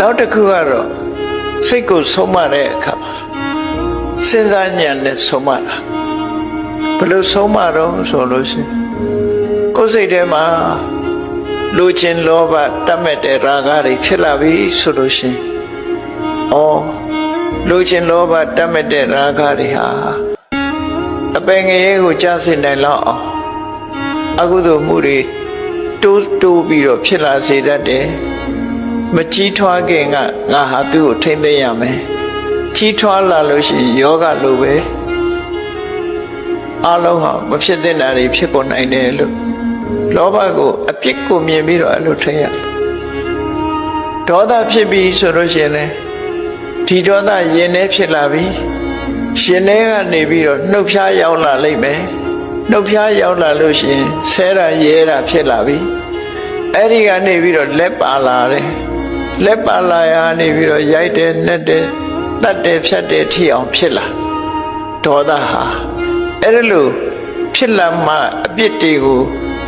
နောက်တစ်ခုကတော့စိတ်ကိုဆုံးမတဲ့အခါမှာစဉ်းစားဉာဏ်နဲ့ဆုံးမတာဘယ်လိုဆုံးမတော့ဆိုလို့ရှိရင်ကိုယ်စိတ်ထဲမှာလူချင်းလောဘတတ်မဲ့တဲ့ရာဂတွေဖြစ်လာပြီဆိုလို့ရှိရင်ဩလူချင်းလောဘတတ်မဲ့တဲ့ရာဂတွေဟာအပင်ငရဲကိုကြားစင်နိုင်လောက်အောင်အကုသိုလ်မှုတွေတိုးတိုးပြီးတော့ဖြစ်လာစေတတ်တယ် မကြီးထွားခင်ကငါဟာသူ့ကိုထိမ့်သိမ်းရမယ်ကြီးထွားလာလို့ရှိရင်ယောဂလိုပဲအလုံးဟာမဖြစ်သင့်တာတွေဖြစ်ကုန်နိုင်တယ်လို့လောဘကိုအပြစ်ကိုမြင်ပြီးတော့အဲ့လိုထိမ့်ရဒေါသဖြစ်ပြီးဆိုလို့ရှိရင်လည်းဒီဒေါသရင်ထဲဖြစ်လာပြီရှင်ထဲကနေပြီးတော့နှုတ်ဖျားရောက်လာလိမ့်မယ်နှုတ်ဖျားရောက်လာလို့ရှိရင်ဆဲတာရဲတာဖြစ်လာပြီအဲ့ဒီကနေပြီးတော့လက်ပါလာတယ် လက်ပါလာရနေပြီးတော့ရိုက်တယ်နှက်တယ်တတ်တယ်ဖြတ်တယ်ထိအောင်ဖြစ်လာဒေါသဟာအဲ့ဒါလို့ဖြစ်လာမှအပြစ်တွေကို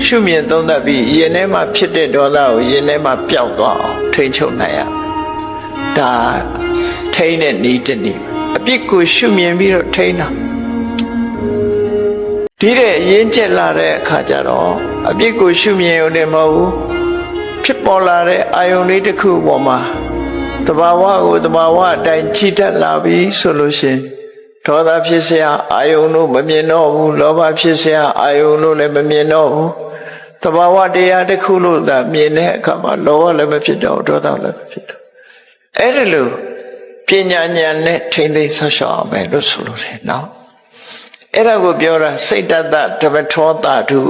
ရှုမြင်သုံးသပ်ပြီးရင်ထဲမှာဖြစ်တဲ့ဒေါသကိုရင်ထဲမှာပျောက်သွားအောင်ထိန်းချုပ်နိုင်ရဒါထိန်းတဲ့ဤတနည်းအပြစ်ကိုရှုမြင်ပြီးတော့ထိန်းတာဒီတဲ့အရင်ကျက်လာတဲ့အခါကျတော့အပြစ်ကိုရှုမြင်ရုံနဲ့မဟုတ်ဘူး ဖြစ်ပေါ်လာတဲ့အာယုန်လေးတစ်ခုပေါ်မှာတဘာဝကိုတဘာဝအတိုင်းချီတက်လာပြီဆိုလို့ရှိရင်ဒေါသဖြစ်စရာအာယုန်တို့မမြင်တော့ဘူးလောဘဖြစ်စရာအာယုန်တို့လည်းမမြင်တော့ဘူးတဘာဝတရားတစ်ခုလို့သာမြင်တဲ့အခါမှာလောဘလည်းမဖြစ်တော့ဒေါသလည်းမဖြစ်တော့အဲ့ဒီလိုပညာဉာဏ်နဲ့ထိမ့်သိမ်းဆောက်ရှောက်အောင်ပဲလို့ဆိုလို့ရတယ်နော်အဲ့ဒါကိုပြောတာစိတ်တတ္တဓမ္မထောတာတု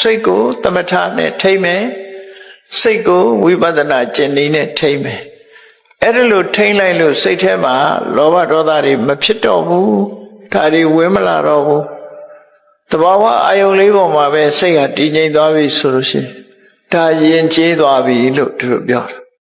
စိတ်ကိုတမထနဲ့ထိမ့်မယ် စိတ်ကိုဝိပဿနာကျင့်နည်းနဲ့ထိမ့်မယ်အဲ့ဒါလို့ထိမ့်လိုက်လို့စိတ်ထဲမှာလောဘဒေါသတွေမဖြစ်တော့ဘူးဒါတွေဝင်မလာတော့ဘူးတဘာဝအာယုံလေးပေါ်မှာပဲစိတ်ဟာတည်ငြိမ်သွားပြီဆိုလို့ရှိရင်ဒါယဉ်ကျေးသွားပြီလို့သူတို့ပြောတယ်